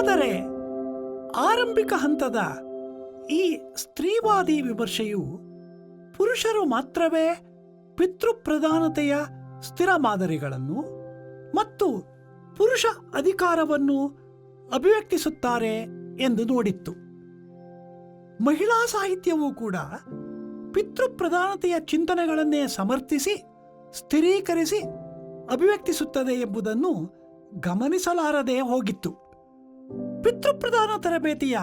ಆದರೆ ಆರಂಭಿಕ ಹಂತದ ಈ ಸ್ತ್ರೀವಾದಿ ವಿಮರ್ಶೆಯು ಪುರುಷರು ಮಾತ್ರವೇ ಪಿತೃಪ್ರಧಾನತೆಯ ಸ್ಥಿರ ಮಾದರಿಗಳನ್ನು ಮತ್ತು ಪುರುಷ ಅಧಿಕಾರವನ್ನು ಅಭಿವ್ಯಕ್ತಿಸುತ್ತಾರೆ ಎಂದು ನೋಡಿತ್ತು. ಮಹಿಳಾ ಸಾಹಿತ್ಯವೂ ಕೂಡ ಪಿತೃಪ್ರಧಾನತೆಯ ಚಿಂತನೆಗಳನ್ನೇ ಸಮರ್ಥಿಸಿ, ಸ್ಥಿರೀಕರಿಸಿ ಅಭಿವ್ಯಕ್ತಿಸುತ್ತದೆ ಎಂಬುದನ್ನು ಗಮನಿಸಲಾರದೆ ಹೋಗಿತ್ತು. ಪಿತೃಪ್ರಧಾನ ತರಬೇತಿಯ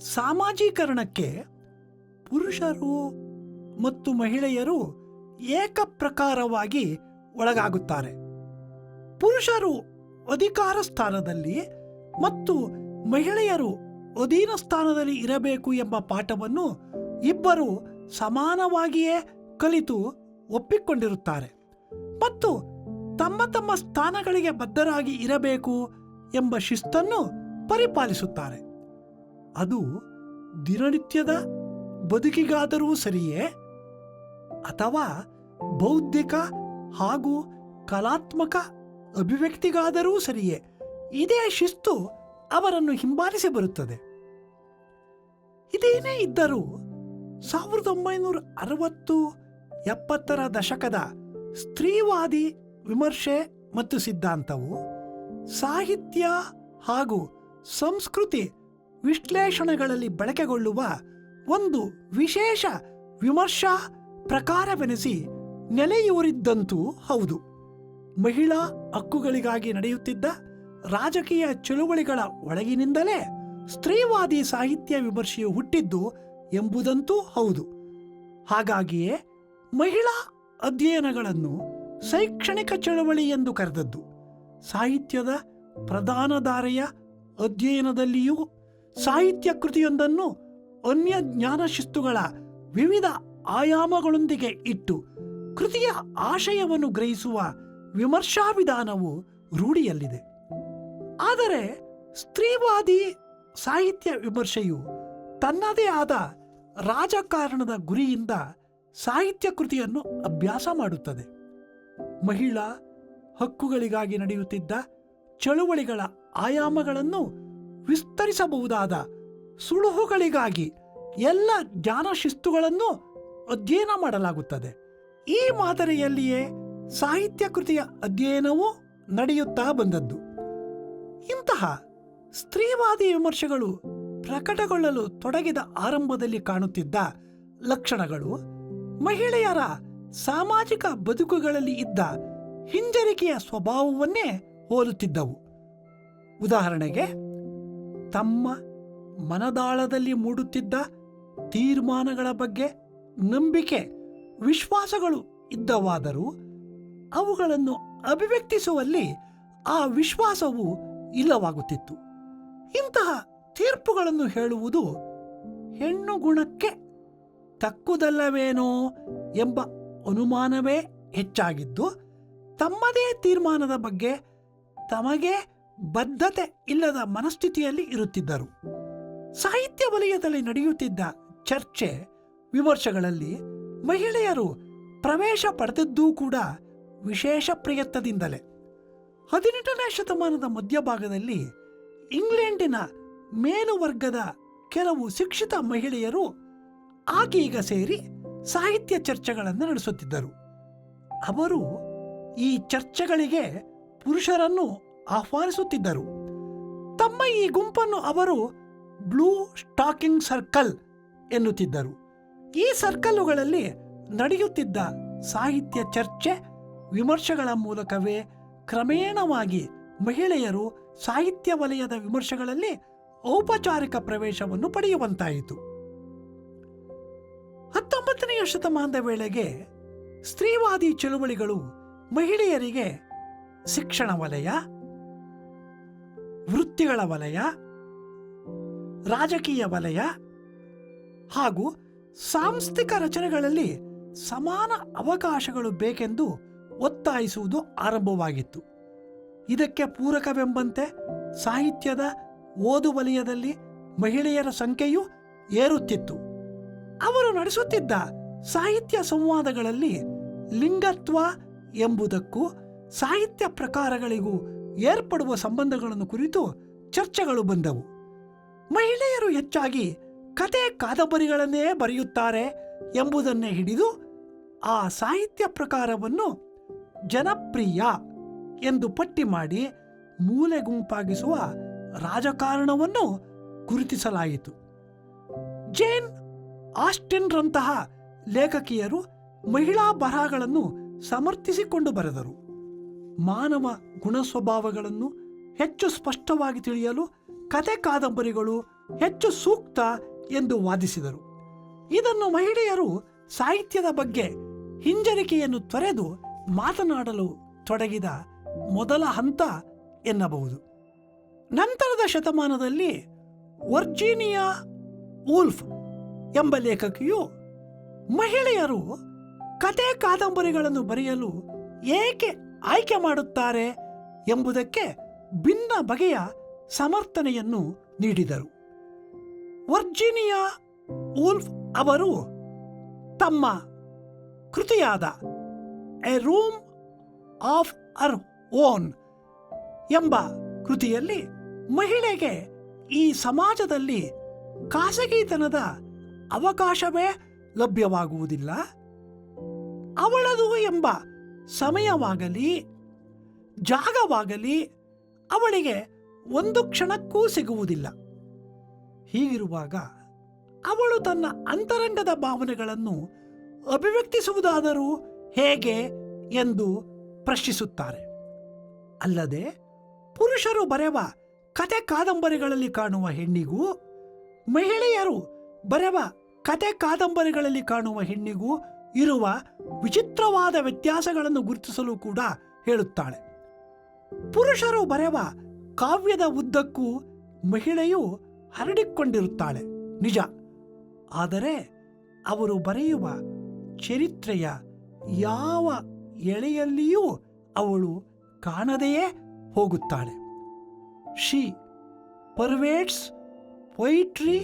ಸಾಮಾಜೀಕರಣಕ್ಕೆ ಪುರುಷರು ಮತ್ತು ಮಹಿಳೆಯರು ಏಕಪ್ರಕಾರವಾಗಿ ಒಳಗಾಗುತ್ತಾರೆ. ಪುರುಷರು ಅಧಿಕಾರ ಸ್ಥಾನದಲ್ಲಿ ಮತ್ತು ಮಹಿಳೆಯರು ಅಧೀನ ಸ್ಥಾನದಲ್ಲಿ ಇರಬೇಕು ಎಂಬ ಪಾಠವನ್ನು ಇಬ್ಬರು ಸಮಾನವಾಗಿಯೇ ಕಲಿತು ಒಪ್ಪಿಕೊಂಡಿರುತ್ತಾರೆ. ಮತ್ತು ತಮ್ಮ ತಮ್ಮ ಸ್ಥಾನಗಳಿಗೆ ಬದ್ಧರಾಗಿ ಇರಬೇಕು ಎಂಬ ಶಿಸ್ತನ್ನು ಪರಿಪಾಲಿಸುತ್ತಾರೆ. ಅದು ದಿನನಿತ್ಯದ ಬದುಕಿಗಾದರೂ ಸರಿಯೇ? ಅಥವಾ ಬೌದ್ಧಿಕ ಹಾಗೂ ಕಲಾತ್ಮಕ ಅಭಿವ್ಯಕ್ತಿಗಾದರೂ ಸರಿಯೇ? ಇದೇ ಶಿಸ್ತು ಅವರನ್ನು ಹಿಂಬಾಲಿಸಿ ಬರುತ್ತದೆ. ಇದೇನೇ ಇದ್ದರೂ ಸಾವಿರದ ಒಂಬೈನೂರ ಅರವತ್ತು ಎಪ್ಪತ್ತರ ದಶಕದ ಸ್ತ್ರೀವಾದಿ ವಿಮರ್ಶೆ ಮತ್ತು ಸಿದ್ಧಾಂತವು ಸಾಹಿತ್ಯ ಹಾಗೂ ಸಂಸ್ಕೃತಿ ವಿಶ್ಲೇಷಣೆಗಳಲ್ಲಿ ಬಳಕೆಗೊಳ್ಳುವ ಒಂದು ವಿಶೇಷ ವಿಮರ್ಶಾ ಪ್ರಕಾರವೆನಿಸಿ ನೆಲೆಯೂರಿದ್ದಂತೂ ಹೌದು. ಮಹಿಳಾ ಹಕ್ಕುಗಳಿಗಾಗಿ ನಡೆಯುತ್ತಿದ್ದ ರಾಜಕೀಯ ಚಳುವಳಿಗಳ ಒಳಗಿನಿಂದಲೇ ಸ್ತ್ರೀವಾದಿ ಸಾಹಿತ್ಯ ವಿಮರ್ಶೆಯು ಹುಟ್ಟಿದ್ದು ಎಂಬುದಂತೂ ಹೌದು. ಹಾಗಾಗಿಯೇ ಮಹಿಳಾ ಅಧ್ಯಯನಗಳನ್ನು ಶೈಕ್ಷಣಿಕ ಚಳವಳಿ ಎಂದು ಕರೆದದ್ದು. ಸಾಹಿತ್ಯದ ಪ್ರಧಾನ ಧಾರೆಯ ಅಧ್ಯಯನದಲ್ಲಿಯೂ ಸಾಹಿತ್ಯ ಕೃತಿಯೊಂದನ್ನು ಅನ್ಯ ಜ್ಞಾನ ಶಿಸ್ತುಗಳ ವಿವಿಧ ಆಯಾಮಗಳೊಂದಿಗೆ ಇಟ್ಟು ಕೃತಿಯ ಆಶಯವನ್ನು ಗ್ರಹಿಸುವ ವಿಮರ್ಶಾ ವಿಧಾನವು ರೂಢಿಯಲ್ಲಿದೆ. ಆದರೆ ಸ್ತ್ರೀವಾದಿ ಸಾಹಿತ್ಯ ವಿಮರ್ಶೆಯು ತನ್ನದೇ ಆದ ರಾಜಕಾರಣದ ಗುರಿಯಿಂದ ಸಾಹಿತ್ಯ ಕೃತಿಯನ್ನು ಅಭ್ಯಾಸ ಮಾಡುತ್ತದೆ. ಮಹಿಳಾ ಹಕ್ಕುಗಳಿಗಾಗಿ ನಡೆಯುತ್ತಿದ್ದ ಚಳುವಳಿಗಳ ಆಯಾಮಗಳನ್ನು ವಿಸ್ತರಿಸಬಹುದಾದ ಸುಳುಹುಗಳಿಗಾಗಿ ಎಲ್ಲ ಜ್ಞಾನ ಶಿಸ್ತುಗಳನ್ನು ಅಧ್ಯಯನ ಮಾಡಲಾಗುತ್ತದೆ. ಈ ಮಾದರಿಯಲ್ಲಿಯೇ ಸಾಹಿತ್ಯ ಕೃತಿಯ ಅಧ್ಯಯನವೂ ನಡೆಯುತ್ತಾ ಬಂದದ್ದು. ಇಂತಹ ಸ್ತ್ರೀವಾದಿ ವಿಮರ್ಶೆಗಳು ಪ್ರಕಟಗೊಳ್ಳಲು ತೊಡಗಿದ ಆರಂಭದಲ್ಲಿ ಕಾಣುತ್ತಿದ್ದ ಲಕ್ಷಣಗಳು ಮಹಿಳೆಯರ ಸಾಮಾಜಿಕ ಬದುಕುಗಳಲ್ಲಿ ಇದ್ದ ಹಿಂಜರಿಕೆಯ ಸ್ವಭಾವವನ್ನೇ ಹೋಲುತ್ತಿದ್ದವು. ಉದಾಹರಣೆಗೆ, ತಮ್ಮ ಮನದಾಳದಲ್ಲಿ ಮೂಡುತ್ತಿದ್ದ ತೀರ್ಮಾನಗಳ ಬಗ್ಗೆ ನಂಬಿಕೆ, ವಿಶ್ವಾಸಗಳು ಇದ್ದವಾದರೂ ಅವುಗಳನ್ನು ಅಭಿವ್ಯಕ್ತಿಸುವಲ್ಲಿ ಆ ವಿಶ್ವಾಸವು ಇಲ್ಲವಾಗುತ್ತಿತ್ತು. ಇಂತಹ ತೀರ್ಪುಗಳನ್ನು ಹೇಳುವುದು ಹೆಣ್ಣು ಗುಣಕ್ಕೆ ತಕ್ಕುದಲ್ಲವೇನೋ ಎಂಬ ಅನುಮಾನವೇ ಹೆಚ್ಚಾಗಿದ್ದು, ತಮ್ಮದೇ ತೀರ್ಮಾನದ ಬಗ್ಗೆ ತಮಗೆ ಬದ್ಧತೆ ಇಲ್ಲದ ಮನಸ್ಥಿತಿಯಲ್ಲಿ ಇರುತ್ತಿದ್ದರು. ಸಾಹಿತ್ಯ ವಲಯದಲ್ಲಿ ನಡೆಯುತ್ತಿದ್ದ ಚರ್ಚೆ ವಿಮರ್ಶೆಗಳಲ್ಲಿ ಮಹಿಳೆಯರು ಪ್ರವೇಶ ಪಡೆದದ್ದೂ ಕೂಡ ವಿಶೇಷ ಪ್ರಯತ್ನದಿಂದಲೇ. ಹದಿನೆಂಟನೇ ಶತಮಾನದ ಮಧ್ಯಭಾಗದಲ್ಲಿ ಇಂಗ್ಲೆಂಡಿನ ಮೇಲುವರ್ಗದ ಕೆಲವು ಶಿಕ್ಷಿತ ಮಹಿಳೆಯರು ಆಗೀಗ ಸೇರಿ ಸಾಹಿತ್ಯ ಚರ್ಚೆಗಳನ್ನು ನಡೆಸುತ್ತಿದ್ದರು. ಅವರು ಈ ಚರ್ಚೆಗಳಿಗೆ ಪುರುಷರನ್ನು ಆಹ್ವಾನಿಸುತ್ತಿದ್ದರು. ತಮ್ಮ ಈ ಗುಂಪನ್ನು ಅವರು ಬ್ಲೂ ಸ್ಟಾಕಿಂಗ್ ಸರ್ಕಲ್ ಎನ್ನುತ್ತಿದ್ದರು. ಈ ಸರ್ಕಲ್ಲುಗಳಲ್ಲಿ ನಡೆಯುತ್ತಿದ್ದ ಸಾಹಿತ್ಯ ಚರ್ಚೆ ವಿಮರ್ಶೆಗಳ ಮೂಲಕವೇ ಕ್ರಮೇಣವಾಗಿ ಮಹಿಳೆಯರು ಸಾಹಿತ್ಯ ವಲಯದ ವಿಮರ್ಶೆಗಳಲ್ಲಿ ಔಪಚಾರಿಕ ಪ್ರವೇಶವನ್ನು ಪಡೆಯುವಂತಾಯಿತು. ಹತ್ತೊಂಬತ್ತನೆಯ ಶತಮಾನದ ವೇಳೆಗೆ ಸ್ತ್ರೀವಾದಿ ಚಳುವಳಿಗಳು ಮಹಿಳೆಯರಿಗೆ ಶಿಕ್ಷಣ ವಲಯ, ವೃತ್ತಿಗಳ ವಲಯ, ರಾಜಕೀಯ ವಲಯ ಹಾಗೂ ಸಾಂಸ್ಥಿಕ ರಚನೆಗಳಲ್ಲಿ ಸಮಾನ ಅವಕಾಶಗಳು ಬೇಕೆಂದು ಒತ್ತಾಯಿಸುವುದು ಆರಂಭವಾಗಿತ್ತು. ಇದಕ್ಕೆ ಪೂರಕವೆಂಬಂತೆ ಸಾಹಿತ್ಯದ ಓದು ವಲಯದಲ್ಲಿ ಮಹಿಳೆಯರ ಸಂಖ್ಯೆಯು ಏರುತ್ತಿತ್ತು. ಅವರು ನಡೆಸುತ್ತಿದ್ದ ಸಾಹಿತ್ಯ ಸಂವಾದಗಳಲ್ಲಿ ಲಿಂಗತ್ವ ಎಂಬುದಕ್ಕೂ ಸಾಹಿತ್ಯ ಪ್ರಕಾರಗಳಿಗೂ ಏರ್ಪಡುವ ಸಂಬಂಧಗಳನ್ನು ಕುರಿತು ಚರ್ಚೆಗಳು ಬಂದವು. ಮಹಿಳೆಯರು ಹೆಚ್ಚಾಗಿ ಕತೆ ಕಾದಂಬರಿಗಳನ್ನೇ ಬರೆಯುತ್ತಾರೆ ಎಂಬುದನ್ನೇ ಹಿಡಿದು ಆ ಸಾಹಿತ್ಯ ಪ್ರಕಾರವನ್ನು ಜನಪ್ರಿಯ ಎಂದು ಪಟ್ಟಿ ಮಾಡಿ ಮೂಲೆ ಗುಂಪಾಗಿಸುವ ರಾಜಕಾರಣವನ್ನು ಗುರುತಿಸಲಾಯಿತು. ಜೇನ್ ಆಸ್ಟಿನ್ರಂತಹ ಲೇಖಕಿಯರು ಮಹಿಳಾ ಬರಹಗಳನ್ನು ಸಮರ್ಥಿಸಿಕೊಂಡು ಬರೆದರು. ಮಾನವ ಗುಣಸ್ವಭಾವಗಳನ್ನು ಹೆಚ್ಚು ಸ್ಪಷ್ಟವಾಗಿ ತಿಳಿಯಲು ಕತೆ ಕಾದಂಬರಿಗಳು ಹೆಚ್ಚು ಸೂಕ್ತ ಎಂದು ವಾದಿಸಿದರು. ಇದನ್ನು ಮಹಿಳೆಯರು ಸಾಹಿತ್ಯದ ಬಗ್ಗೆ ಹಿಂಜರಿಕೆಯನ್ನು ತೊರೆದು ಮಾತನಾಡಲು ತೊಡಗಿದ ಮೊದಲ ಹಂತ ಎನ್ನಬಹುದು. ನಂತರದ ಶತಮಾನದಲ್ಲಿ ವರ್ಜೀನಿಯಾ ವೂಲ್ಫ್ ಎಂಬ ಲೇಖಕಿಯು ಮಹಿಳೆಯರು ಕತೆ ಕಾದಂಬರಿಗಳನ್ನು ಬರೆಯಲು ಏಕೆ ಆಯ್ಕೆ ಮಾಡುತ್ತಾರೆ ಎಂಬುದಕ್ಕೆ ಭಿನ್ನ ಬಗೆಯ ಸಮರ್ಥನೆಯನ್ನು ನೀಡಿದರು. ವರ್ಜೀನಿಯಾ ಉಲ್ಫ್ ಅವರು ತಮ್ಮ ಕೃತಿಯಾದ a room of her own ಎಂಬ ಕೃತಿಯಲ್ಲಿ ಮಹಿಳೆಗೆ ಈ ಸಮಾಜದಲ್ಲಿ ಖಾಸಗಿತನದ ಅವಕಾಶವೇ ಲಭ್ಯವಾಗುವುದಿಲ್ಲ. ಅವಳದು ಎಂಬ ಸಮಯವಾಗಲಿ, ಜಾಗವಾಗಲಿ ಅವಳಿಗೆ ಒಂದು ಕ್ಷಣಕ್ಕೂ ಸಿಗುವುದಿಲ್ಲ. ಹೀಗಿರುವಾಗ ಅವಳು ತನ್ನ ಅಂತರಂಗದ ಭಾವನೆಗಳನ್ನು ಅಭಿವ್ಯಕ್ತಿಸುವುದಾದರೂ ಹೇಗೆ ಎಂದು ಪ್ರಶ್ನಿಸುತ್ತಾರೆ. ಅಲ್ಲದೆ ಪುರುಷರು ಬರೆವ ಕತೆ ಕಾದಂಬರಿಗಳಲ್ಲಿ ಕಾಣುವ ಹೆಣ್ಣಿಗೂ, ಮಹಿಳೆಯರು ಬರೆವ ಕತೆ ಕಾದಂಬರಿಗಳಲ್ಲಿ ಕಾಣುವ ಹೆಣ್ಣಿಗೂ ಇರುವ ವಿಚಿತ್ರವಾದ ವ್ಯತ್ಯಾಸಗಳನ್ನು ಗುರುತಿಸಲು ಕೂಡ ಹೇಳುತ್ತಾಳೆ. ಪುರುಷರು ಬರೆವ ಕಾವ್ಯದ ಉದ್ದಕ್ಕೂ ಮಹಿಳೆಯು ಹರಡಿಕೊಂಡಿರುತ್ತಾಳೆ. ನಿಜ. ಆದರೆ ಅವರು ಬರೆಯುವ ಚರಿತ್ರೆಯ ಯಾವ ಎಳೆಯಲ್ಲಿಯೂ ಅವಳು ಕಾಣದೆಯೇ ಹೋಗುತ್ತಾಳೆ. She pervades poetry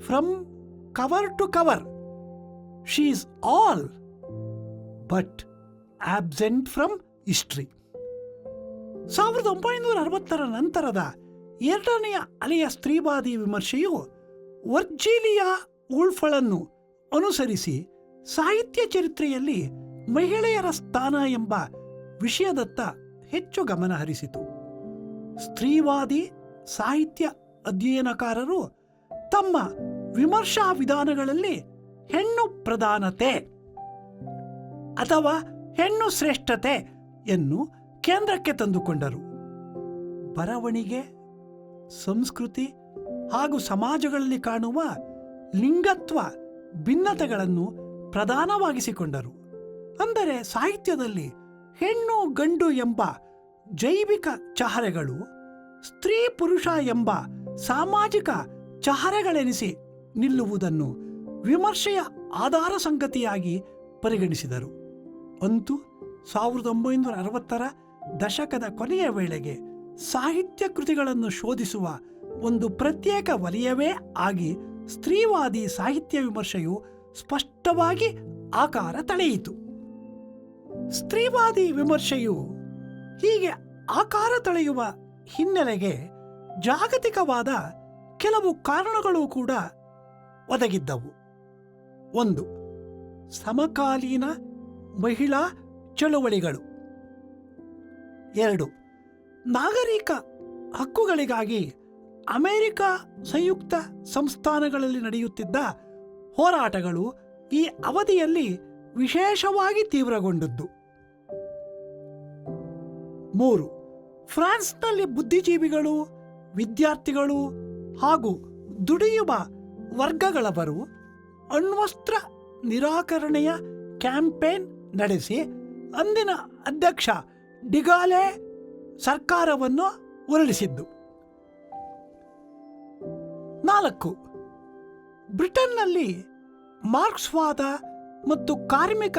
from cover to cover. She is all but absent from history ಸಾವಿರದ ಒಂಬೈನೂರ ಅರವತ್ತರ ನಂತರದ ಎರಡನೆಯ ಅಲೆಯ ಸ್ತ್ರೀವಾದಿ ವಿಮರ್ಶೆಯು ವರ್ಜೀಲಿಯಾ ಉಳ್ಫಳನ್ನು ಅನುಸರಿಸಿ ಸಾಹಿತ್ಯ ಚರಿತ್ರೆಯಲ್ಲಿ ಮಹಿಳೆಯರ ಸ್ಥಾನ ಎಂಬ ವಿಷಯದತ್ತ ಹೆಚ್ಚು ಗಮನ ಹರಿಸಿತು. ಸ್ತ್ರೀವಾದಿ ಸಾಹಿತ್ಯ ಅಧ್ಯಯನಕಾರರು ತಮ್ಮ ವಿಮರ್ಶಾ ವಿಧಾನಗಳಲ್ಲಿ ಹೆಣ್ಣು ಪ್ರಧಾನತೆ ಅಥವಾ ಹೆಣ್ಣು ಶ್ರೇಷ್ಠತೆ ಎನ್ನು ಕೇಂದ್ರಕ್ಕೆ ತಂದುಕೊಂಡರು. ಬರವಣಿಗೆ, ಸಂಸ್ಕೃತಿ ಹಾಗೂ ಸಮಾಜಗಳಲ್ಲಿ ಕಾಣುವ ಲಿಂಗತ್ವ ಭಿನ್ನತೆಗಳನ್ನು ಪ್ರಧಾನವಾಗಿಸಿಕೊಂಡರು. ಅಂದರೆ ಸಾಹಿತ್ಯದಲ್ಲಿ ಹೆಣ್ಣು ಗಂಡು ಎಂಬ ಜೈವಿಕ ಚಹರೆಗಳು, ಸ್ತ್ರೀ ಪುರುಷ ಎಂಬ ಸಾಮಾಜಿಕ ಚಹರೆಗಳೆನಿಸಿ ನಿಲ್ಲುವುದನ್ನು ವಿಮರ್ಶೆಯ ಆಧಾರ ಸಂಗತಿಯಾಗಿ ಪರಿಗಣಿಸಿದರು. ಅಂತೂ ಸಾವಿರದ ಒಂಬೈನೂರ ಅರವತ್ತರ ದಶಕದ ಕೊನೆಯ ವೇಳೆಗೆ ಸಾಹಿತ್ಯ ಕೃತಿಗಳನ್ನು ಶೋಧಿಸುವ ಒಂದು ಪ್ರತ್ಯೇಕ ವಲಯವೇ ಆಗಿ ಸ್ತ್ರೀವಾದಿ ಸಾಹಿತ್ಯ ವಿಮರ್ಶೆಯು ಸ್ಪಷ್ಟವಾಗಿ ಆಕಾರ ತಳೆಯಿತು. ಸ್ತ್ರೀವಾದಿ ವಿಮರ್ಶೆಯು ಹೀಗೆ ಆಕಾರ ತಳೆಯುವ ಹಿನ್ನೆಲೆಗೆ ಜಾಗತಿಕವಾದ ಕೆಲವು ಕಾರಣಗಳು ಕೂಡ ಒದಗಿದ್ದವು. ಒಂದು ಸಮಕಾಲೀನ ಮಹಿಳಾ ಚಳುವಳಿಗಳು. ಎರಡು ನಾಗರಿಕ ಹಕ್ಕುಗಳಿಗಾಗಿ ಅಮೆರಿಕ ಸಂಯುಕ್ತ ಸಂಸ್ಥಾನಗಳಲ್ಲಿ ನಡೆಯುತ್ತಿದ್ದ ಹೋರಾಟಗಳು ಈ ಅವಧಿಯಲ್ಲಿ ವಿಶೇಷವಾಗಿ ತೀವ್ರಗೊಂಡದ್ದು. ಮೂರು ಫ್ರಾನ್ಸ್ನಲ್ಲಿ ಬುದ್ಧಿಜೀವಿಗಳು, ವಿದ್ಯಾರ್ಥಿಗಳು ಹಾಗೂ ದುಡಿಯುವ ವರ್ಗಗಳವರು ಅಣ್ವಸ್ತ್ರ ನಿರಾಕರಣೆಯ ಕ್ಯಾಂಪೇನ್ ನಡೆಸಿ ಅಂದಿನ ಅಧ್ಯಕ್ಷ ಡಿಗಾಲೆ ಸರ್ಕಾರವನ್ನು ಉರುಳಿಸಿದ್ದು ನಾಲ್ಕು, ಬ್ರಿಟನ್ನಲ್ಲಿ ಮಾರ್ಕ್ಸ್ವಾದ ಮತ್ತು ಕಾರ್ಮಿಕ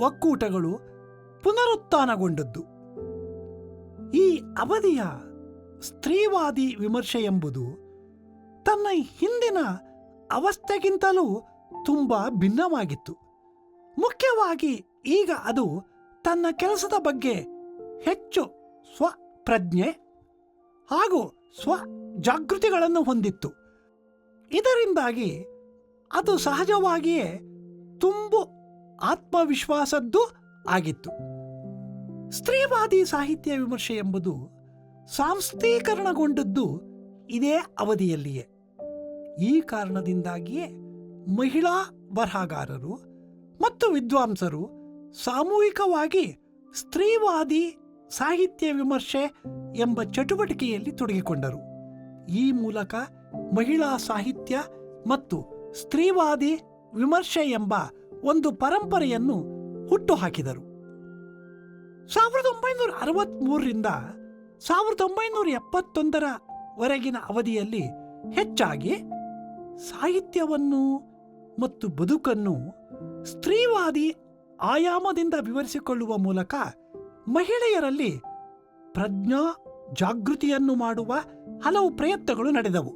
ಒಕ್ಕೂಟಗಳು ಪುನರುತ್ಥಾನಗೊಂಡದ್ದು. ಈ ಅವಧಿಯ ಸ್ತ್ರೀವಾದಿ ವಿಮರ್ಶೆ ಎಂಬುದು ತನ್ನ ಹಿಂದಿನ ಅವಸ್ಥೆಗಿಂತಲೂ ತುಂಬ ಭಿನ್ನವಾಗಿತ್ತು. ಮುಖ್ಯವಾಗಿ ಈಗ ಅದು ತನ್ನ ಕೆಲಸದ ಬಗ್ಗೆ ಹೆಚ್ಚು ಸ್ವಪ್ರಜ್ಞೆ ಹಾಗೂ ಸ್ವ ಜಾಗೃತಿಗಳನ್ನು ಹೊಂದಿತ್ತು. ಇದರಿಂದಾಗಿ ಅದು ಸಹಜವಾಗಿಯೇ ತುಂಬು ಆತ್ಮವಿಶ್ವಾಸದ್ದು ಆಗಿತ್ತು. ಸ್ತ್ರೀವಾದಿ ಸಾಹಿತ್ಯ ವಿಮರ್ಶೆ ಎಂಬುದು ಸಾಂಸ್ಥೀಕರಣಗೊಂಡದ್ದು ಇದೇ ಅವಧಿಯಲ್ಲಿಯೇ. ಈ ಕಾರಣದಿಂದಾಗಿಯೇ ಮಹಿಳಾ ಬರಹಗಾರರು ಮತ್ತು ವಿದ್ವಾಂಸರು ಸಾಮೂಹಿಕವಾಗಿ ಸ್ತ್ರೀವಾದಿ ಸಾಹಿತ್ಯ ವಿಮರ್ಶೆ ಎಂಬ ಚಟುವಟಿಕೆಯಲ್ಲಿ ತೊಡಗಿಕೊಂಡರು. ಈ ಮೂಲಕ ಮಹಿಳಾ ಸಾಹಿತ್ಯ ಮತ್ತು ಸ್ತ್ರೀವಾದಿ ವಿಮರ್ಶೆ ಎಂಬ ಒಂದು ಪರಂಪರೆಯನ್ನು ಹುಟ್ಟುಹಾಕಿದರು. ಸಾವಿರದ ಒಂಬೈನೂರ ಅರವತ್ತ್ಮೂರರಿಂದ ಸಾವಿರದ ಒಂಬೈನೂರ ಎಪ್ಪತ್ತೊಂದರವರೆಗಿನ ಅವಧಿಯಲ್ಲಿ ಹೆಚ್ಚಾಗಿ ಸಾಹಿತ್ಯವನ್ನು ಮತ್ತು ಬದುಕನ್ನು ಸ್ತ್ರೀವಾದಿ ಆಯಾಮದಿಂದ ವಿವರಿಸಿಕೊಳ್ಳುವ ಮೂಲಕ ಮಹಿಳೆಯರಲ್ಲಿ ಪ್ರಜ್ಞಾ ಜಾಗೃತಿಯನ್ನು ಮಾಡುವ ಹಲವು ಪ್ರಯತ್ನಗಳು ನಡೆದವು.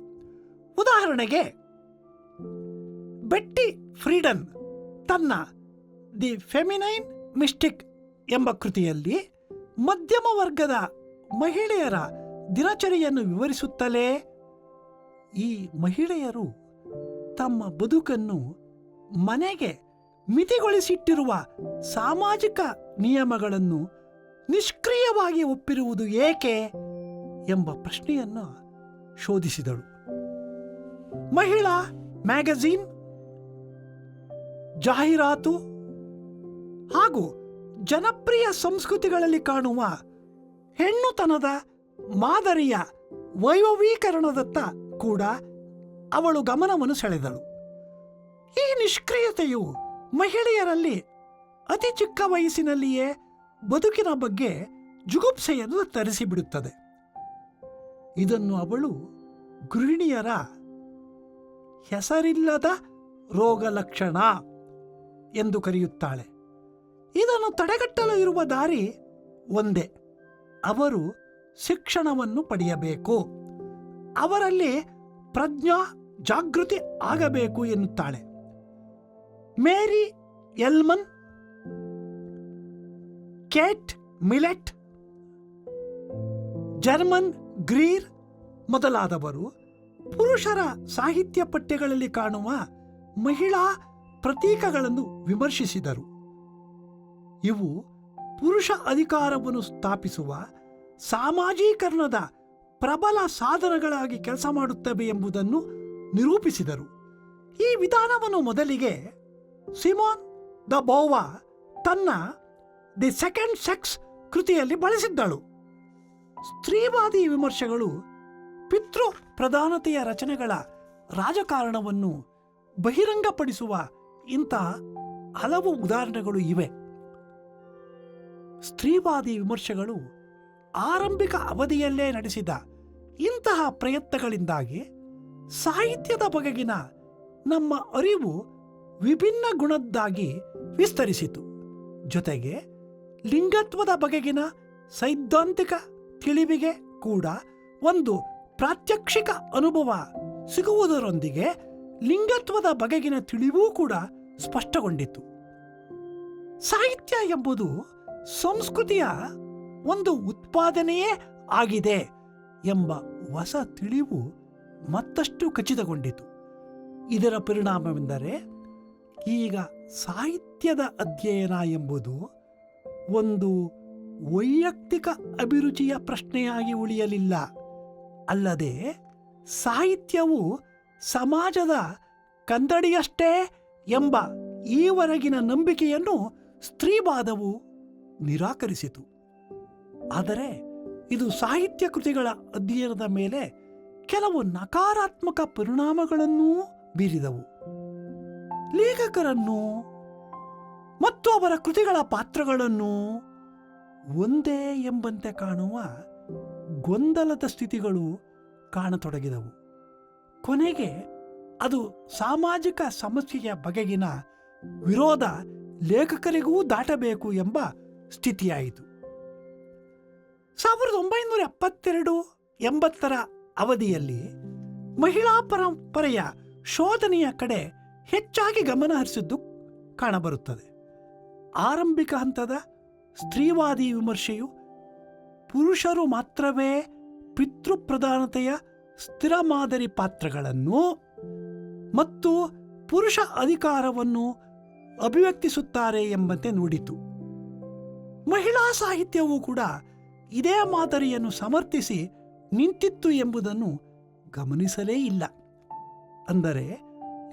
ಉದಾಹರಣೆಗೆ, ಬೆಟ್ಟಿ ಫ್ರೀಡನ್ ತನ್ನ ದಿ ಫೆಮಿನೈನ್ ಮಿಸ್ಟಿಕ್ ಎಂಬ ಕೃತಿಯಲ್ಲಿ ಮಧ್ಯಮ ವರ್ಗದ ಮಹಿಳೆಯರ ದಿನಚರಿಯನ್ನು ವಿವರಿಸುತ್ತಲೇ ಈ ಮಹಿಳೆಯರು ತಮ್ಮ ಬದುಕನ್ನು ಮನೆಗೆ ಮಿತಿಗೊಳಿಸಿಟ್ಟಿರುವ ಸಾಮಾಜಿಕ ನಿಯಮಗಳನ್ನು ನಿಷ್ಕ್ರಿಯವಾಗಿ ಒಪ್ಪಿರುವುದು ಏಕೆ ಎಂಬ ಪ್ರಶ್ನೆಯನ್ನು ಶೋಧಿಸಿದಳು. ಮಹಿಳಾ ಮ್ಯಾಗಜೀನ್, ಜಾಹೀರಾತು ಹಾಗೂ ಜನಪ್ರಿಯ ಸಂಸ್ಕೃತಿಗಳಲ್ಲಿ ಕಾಣುವ ಹೆಣ್ಣುತನದ ಮಾದರಿಯ ವೈಭವೀಕರಣದತ್ತ ಕೂಡ ಅವಳು ಗಮನವನ್ನು ಸೆಳೆದಳು. ಈ ನಿಷ್ಕ್ರಿಯತೆಯು ಮಹಿಳೆಯರಲ್ಲಿ ಅತಿ ಚಿಕ್ಕ ವಯಸ್ಸಿನಲ್ಲಿಯೇ ಬದುಕಿನ ಬಗ್ಗೆ ಜುಗುಪ್ಸೆಯನ್ನು ತರಿಸಿಬಿಡುತ್ತದೆ. ಇದನ್ನು ಅವಳು ಗೃಹಿಣಿಯರ ಹೆಸರಿಲ್ಲದ ರೋಗ ಲಕ್ಷಣ ಎಂದು ಕರೆಯುತ್ತಾಳೆ. ಇದನ್ನು ತಡೆಗಟ್ಟಲು ಇರುವ ದಾರಿ ಒಂದೇ. ಅವರು ಶಿಕ್ಷಣವನ್ನು ಪಡೆಯಬೇಕು. ಅವರಲ್ಲಿ ಪ್ರಜ್ಞಾ ಜಾಗೃತಿ ಆಗಬೇಕು ಎನ್ನುತ್ತಾಳೆ. Mary Ellmann, Kate Millett, Germaine Greer ಮೊದಲಾದವರು ಪುರುಷರ ಸಾಹಿತ್ಯ ಪಠ್ಯಗಳಲ್ಲಿ ಕಾಣುವ ಮಹಿಳಾ ಪ್ರತೀಕಗಳನ್ನು ವಿಮರ್ಶಿಸಿದರು. ಇವು ಪುರುಷ ಅಧಿಕಾರವನ್ನು ಸ್ಥಾಪಿಸುವ ಸಾಮಾಜೀಕರಣದ ಪ್ರಬಲ ಸಾಧನಗಳಾಗಿ ಕೆಲಸ ಮಾಡುತ್ತವೆ ಎಂಬುದನ್ನು ನಿರೂಪಿಸಿದರು. ಈ ವಿಧಾನವನ್ನು ಮೊದಲಿಗೆ ಸಿಮೋನ್ ದ ಬೋವಾ ತನ್ನ ದಿ ಸೆಕೆಂಡ್ ಸೆಕ್ಸ್ ಕೃತಿಯಲ್ಲಿ ಬಳಸಿದ್ದಳು. ಸ್ತ್ರೀವಾದಿ ವಿಮರ್ಶೆಗಳು ಪಿತೃ ಪ್ರಧಾನತೆಯ ರಚನೆಗಳ ರಾಜಕಾರಣವನ್ನು ಬಹಿರಂಗಪಡಿಸುವ ಇಂತಹ ಹಲವು ಉದಾಹರಣೆಗಳು ಇವೆ. ಸ್ತ್ರೀವಾದಿ ವಿಮರ್ಶೆಗಳು ಆರಂಭಿಕ ಅವಧಿಯಲ್ಲೇ ನಡೆಸಿದ ಇಂತಹ ಪ್ರಯತ್ನಗಳಿಂದಾಗಿ ಸಾಹಿತ್ಯದ ಬಗೆಗಿನ ನಮ್ಮ ಅರಿವು ವಿಭಿನ್ನ ಗುಣದ್ದಾಗಿ ವಿಸ್ತರಿಸಿತು. ಜೊತೆಗೆ ಲಿಂಗತ್ವದ ಬಗೆಗಿನ ಸೈದ್ಧಾಂತಿಕ ತಿಳಿವಿಗೆ ಕೂಡ ಒಂದು ಪ್ರಾತ್ಯಕ್ಷಿಕ ಅನುಭವ ಸಿಗುವುದರೊಂದಿಗೆ ಲಿಂಗತ್ವದ ಬಗೆಗಿನ ತಿಳಿವೂ ಕೂಡ ಸ್ಪಷ್ಟಗೊಂಡಿತು. ಸಾಹಿತ್ಯ ಎಂಬುದು ಸಂಸ್ಕೃತಿಯ ಒಂದು ಉತ್ಪಾದನೆಯೇ ಆಗಿದೆ ಎಂಬ ಹೊಸ ತಿಳಿವು ಮತ್ತಷ್ಟು ಖಚಿತಗೊಂಡಿತು. ಇದರ ಪರಿಣಾಮವೆಂದರೆ ಈಗ ಸಾಹಿತ್ಯದ ಅಧ್ಯಯನ ಎಂಬುದು ಒಂದು ವೈಯಕ್ತಿಕ ಅಭಿರುಚಿಯ ಪ್ರಶ್ನೆಯಾಗಿ ಉಳಿಯಲಿಲ್ಲ. ಅಲ್ಲದೆ ಸಾಹಿತ್ಯವು ಸಮಾಜದ ಕಂದಡಿಯಷ್ಟೇ ಎಂಬ ಈವರೆಗಿನ ನಂಬಿಕೆಯನ್ನು ಸ್ತ್ರೀವಾದವು ನಿರಾಕರಿಸಿತು. ಆದರೆ ಇದು ಸಾಹಿತ್ಯ ಕೃತಿಗಳ ಅಧ್ಯಯನದ ಮೇಲೆ ಕೆಲವು ನಕಾರಾತ್ಮಕ ಪರಿಣಾಮಗಳನ್ನೂ ಬೀರಿದವು. ಲೇಖಕರನ್ನು ಮತ್ತು ಅವರ ಕೃತಿಗಳ ಪಾತ್ರಗಳನ್ನು ಒಂದೇ ಎಂಬಂತೆ ಕಾಣುವ ಗೊಂದಲದ ಸ್ಥಿತಿಗಳು ಕಾಣತೊಡಗಿದವು. ಕೊನೆಗೆ ಅದು ಸಾಮಾಜಿಕ ಸಮಸ್ಯೆಯ ಬಗೆಗಿನ ವಿರೋಧ ಲೇಖಕರಿಗೂ ದಾಟಬೇಕು ಎಂಬ ಸ್ಥಿತಿಯಾಯಿತು. ಸಾವಿರದ ಒಂಬೈನೂರ ಎಪ್ಪತ್ತೆರಡು ಎಂಬತ್ತರ ಅವಧಿಯಲ್ಲಿ ಮಹಿಳಾ ಪರಂಪರೆಯ ಶೋಧನೆಯ ಕಡೆ ಹೆಚ್ಚಾಗಿ ಗಮನ ಹರಿಸಿದ್ದು ಕಾಣಬರುತ್ತದೆ. ಆರಂಭಿಕ ಹಂತದ ಸ್ತ್ರೀವಾದಿ ವಿಮರ್ಶೆಯು ಪುರುಷರು ಮಾತ್ರವೇ ಪಿತೃಪ್ರಧಾನತೆಯ ಸ್ಥಿರ ಮಾದರಿ ಪಾತ್ರಗಳನ್ನು ಮತ್ತು ಪುರುಷ ಅಧಿಕಾರವನ್ನು ಅಭಿವ್ಯಕ್ತಿಸುತ್ತಾರೆ ಎಂಬಂತೆ ನೋಡಿತು. ಮಹಿಳಾ ಸಾಹಿತ್ಯವೂ ಕೂಡ ಇದೇ ಮಾದರಿಯನ್ನು ಸಮರ್ಥಿಸಿ ನಿಂತಿತ್ತು ಎಂಬುದನ್ನು ಗಮನಿಸಲೇ ಇಲ್ಲ. ಅಂದರೆ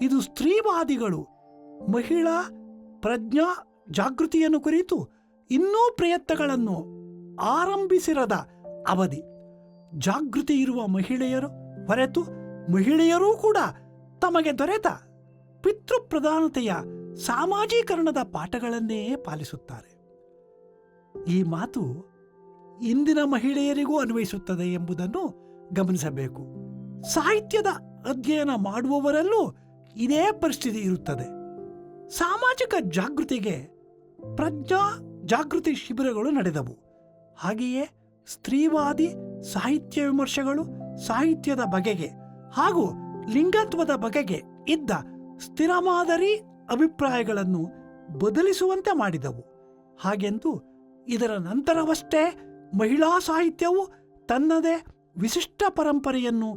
ಇದು ಸ್ತ್ರೀವಾದಿಗಳು, ಮಹಿಳಾ, ಪ್ರಜ್ಞಾ, ಜಾಗೃತಿಯನ್ನು ಕುರಿತು ಇನ್ನೂ ಪ್ರಯತ್ನಗಳನ್ನು ಆರಂಭಿಸಿರದ ಅವಧಿ. ಜಾಗೃತಿ ಇರುವ ಮಹಿಳೆಯರು ಹೊರತು ಮಹಿಳೆಯರೂ ಕೂಡ ತಮಗೆ ದೊರೆತ ಪಿತೃಪ್ರಧಾನತೆಯ ಸಾಮಾಜೀಕರಣದ ಪಾಠಗಳನ್ನೇ ಪಾಲಿಸುತ್ತಾರೆ. ಈ ಮಾತು ಇಂದಿನ ಮಹಿಳೆಯರಿಗೂ ಅನ್ವಯಿಸುತ್ತದೆ ಎಂಬುದನ್ನು ಗಮನಿಸಬೇಕು. ಸಾಹಿತ್ಯದ ಅಧ್ಯಯನ ಮಾಡುವವರಲ್ಲೂ ಇದೇ ಪರಿಸ್ಥಿತಿ ಇರುತ್ತದೆ. ಸಾಮಾಜಿಕ ಜಾಗೃತಿಗೆ ಪ್ರಜ್ಞಾ ಜಾಗೃತಿ ಶಿಬಿರಗಳು ನಡೆದವು. ಹಾಗೆಯೇ ಸ್ತ್ರೀವಾದಿ ಸಾಹಿತ್ಯ ವಿಮರ್ಶೆಗಳು ಸಾಹಿತ್ಯದ ಬಗೆಗೆ ಹಾಗೂ ಲಿಂಗತ್ವದ ಬಗೆಗೆ ಇದ್ದ ಸ್ಥಿರ ಮಾದರಿ ಅಭಿಪ್ರಾಯಗಳನ್ನು ಬದಲಿಸುವಂತೆ ಮಾಡಿದವು. ಹಾಗೆಂದು ಇದರ ನಂತರವಷ್ಟೇ ಮಹಿಳಾ ಸಾಹಿತ್ಯವು ತನ್ನದೇ ವಿಶಿಷ್ಟ ಪರಂಪರೆಯನ್ನು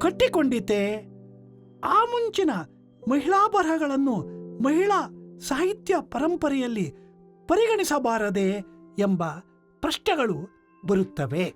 ಕಟ್ಟಿಕೊಂಡಿತೆ. ಆ ಮುಂಚಿನ ಮಹಿಳಾ ಬರಹಗಳನ್ನು ಮಹಿಳಾ ಸಾಹಿತ್ಯ ಪರಂಪರೆಯಲ್ಲಿ ಪರಿಗಣಿಸಬಾರದೆ ಎಂಬ ಪ್ರಶ್ನೆಗಳು ಬರುತ್ತವೆ.